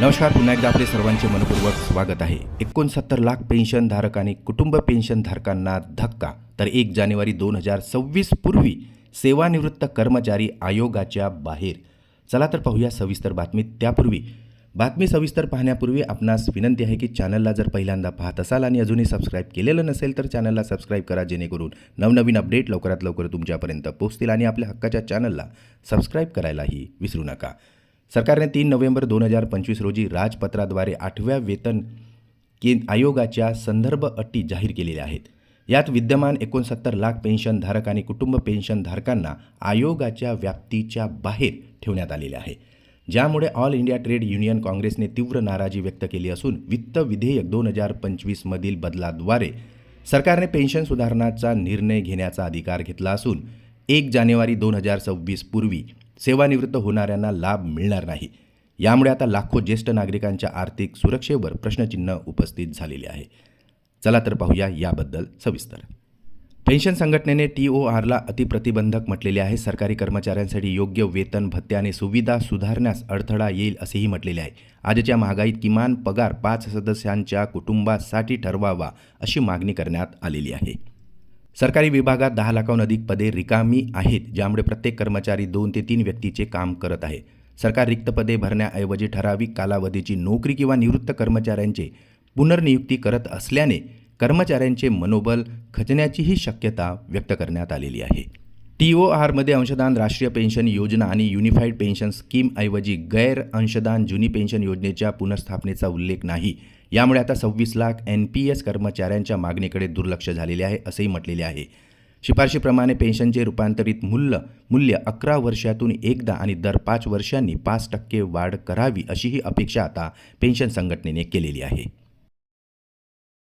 नमस्कार पुन्हा एकदा आपले सर्वांचे मनपूर्वक स्वागत आहे. एकोणसत्तर लाख पेन्शनधारक आणि कुटुंब पेन्शनधारकांना धक्का. तर एक जानेवारी दोन हजार सव्वीस पूर्वी सेवानिवृत्त कर्मचारी आयोगाच्या बाहेर. चला तर पाहूया सविस्तर बातमी त्यापूर्वी. बातमी सविस्तर पाहण्यापूर्वी आपणास विनंती आहे की चॅनलला जर पहिल्यांदा पाहत असाल आणि अजूनही सबस्क्राईब केलेलं नसेल तर चॅनलला सबस्क्राईब करा जेणेकरून नवनवीन अपडेट लवकरात लवकर तुमच्यापर्यंत पोहोचतील आणि आपल्या हक्काच्या चॅनलला सबस्क्राईब करायलाही विसरू नका. सरकारने तीन नोव्हेंबर दोन हजार पंचवीस रोजी राजपत्राद्वारे आठव्या वेतन के आयोगाच्या संदर्भ अटी जाहीर केलेल्या आहेत. यात विद्यमान एकोणसत्तर लाख पेन्शनधारक आणि कुटुंब पेन्शनधारकांना आयोगाच्या व्याप्तीच्या बाहेर ठेवण्यात आलेले आहे. ज्यामुळे ऑल इंडिया ट्रेड युनियन काँग्रेसने तीव्र नाराजी व्यक्त केली असून वित्त विधेयक दोन हजार पंचवीसमधील बदलाद्वारे सरकारने पेन्शन सुधारणाचा निर्णय घेण्याचा अधिकार घेतला असून एक जानेवारी दोन हजार सव्वीस पूर्वी सेवानिवृत्त होणाऱ्यांना लाभ मिळणार नाही. यामुळे आता लाखो ज्येष्ठ नागरिकांच्या आर्थिक सुरक्षेवर प्रश्नचिन्ह उपस्थित झालेले आहे. चला तर पाहूया याबद्दल सविस्तर. पेन्शन संघटनेने टी ओ आरला अतिप्रतिबंधक म्हटलेले आहे. सरकारी कर्मचाऱ्यांसाठी योग्य वेतन भत्ते आणि सुविधा सुधारण्यास अडथळा येईल असेही म्हटलेले आहे. आजच्या महागाईत किमान पगार पाच सदस्यांच्या कुटुंबासाठी ठरवावा अशी मागणी करण्यात आलेली आहे. सरकारी विभागात दहा लाखाहून अधिक पदे रिकामी आहेत ज्यामुळे प्रत्येक कर्मचारी दोन ते तीन व्यक्तीचे काम करत आहे. सरकार रिक्त पदे भरण्याऐवजी ठराविक कालावधीची नोकरी किंवा निवृत्त कर्मचाऱ्यांचे पुनर्नियुक्ती करत असल्याने कर्मचाऱ्यांचे मनोबल खचण्याचीही शक्यता व्यक्त करण्यात आलेली आहे. टी ओ आरमध्ये अंशदान राष्ट्रीय पेन्शन योजना आणि युनिफाईड पेन्शन स्कीमऐवजी गैर अंशदान जुनी पेन्शन योजनेच्या पुनर्स्थापनेचा उल्लेख नाही. यामुळे आता सव्वीस लाख एन पी एस कर्मचाऱ्यांच्या मागणीकडे दुर्लक्ष झालेले आहे असेही म्हटलेले आहे. शिफारशीप्रमाणे पेन्शनचे रूपांतरित मूल्य मूल्य अकरा वर्षातून एकदा आणि दर पाच वर्षांनी पाच टक्के वाढ करावी अशी ही अपेक्षा आता पेन्शन संघटनेने केलेली आहे.